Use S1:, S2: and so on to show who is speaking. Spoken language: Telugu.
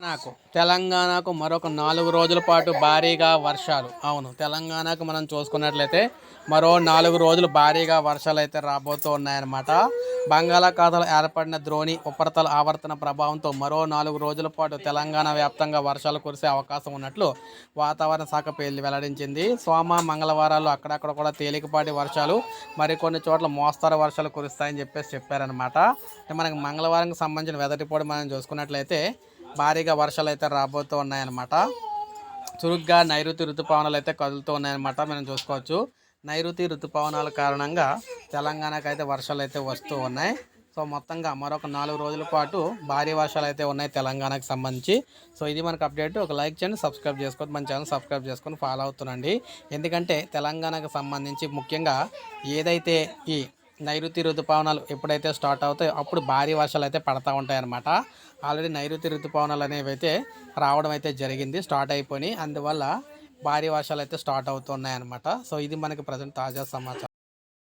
S1: నాకు తెలంగాణకు మరొక నాలుగు రోజుల పాటు భారీగా వర్షాలు. అవును తెలంగాణకు మనం చూసుకున్నట్లయితే మరో నాలుగు రోజులు భారీగా వర్షాలు అయితే రాబోతూ ఉన్నాయన్నమాట. బంగాళాఖాతంలో ఏర్పడిన ద్రోణి ఉపరితల ఆవర్తన ప్రభావంతో మరో నాలుగు రోజుల పాటు తెలంగాణ వ్యాప్తంగా వర్షాలు కురిసే అవకాశం ఉన్నట్లు వాతావరణ శాఖ పేర్లు వెల్లడించింది. సోమ మంగళవారాలు అక్కడక్కడ కూడా తేలికపాటి వర్షాలు మరికొన్ని చోట్ల మోస్తరు వర్షాలు కురుస్తాయని చెప్పేసి చెప్పారనమాట మనకి మంగళవారంకి సంబంధించిన వెదర్ రిపోర్ట్ మనం చూసుకున్నట్లయితే భారీగా వర్షాలు అయితే రాబోతూ ఉన్నాయన్నమాట. చురుగ్గా నైరుతి ఋతుపవనాలు అయితే కదులుతూ ఉన్నాయన్నమాట. మనం చూసుకోవచ్చు. నైరుతి ఋతుపవనాల కారణంగా తెలంగాణకు అయితే వర్షాలు అయితే వస్తూ ఉన్నాయి. సో మొత్తంగా మరొక నాలుగు రోజుల పాటు భారీ వర్షాలు అయితే ఉన్నాయి తెలంగాణకు సంబంధించి. సో ఇది మనకు అప్డేట్. ఒక లైక్ చేయండి సబ్స్క్రైబ్ చేసుకోండి మన ఛానల్ సబ్స్క్రైబ్ చేసుకొని ఫాలో అవుతుండండి. ఎందుకంటే తెలంగాణకు సంబంధించి ముఖ్యంగా ఏదైతే ఈ నైరుతి ఋతుపవనాలు ఎప్పుడైతే స్టార్ట్ అవుతాయో అప్పుడు భారీ వర్షాలు అయితే పడతా ఉంటాయన్నమాట. ఆల్రెడీ నైరుతి ఋతుపవనాలు అనేవి అయితే రావడం అయితే జరిగింది స్టార్ట్ అయిపోయి అందువల్ల భారీ వర్షాలు అయితే స్టార్ట్ అవుతున్నాయి అనమాట సో ఇది మనకి ప్రజెంట్ తాజా సమాచారం.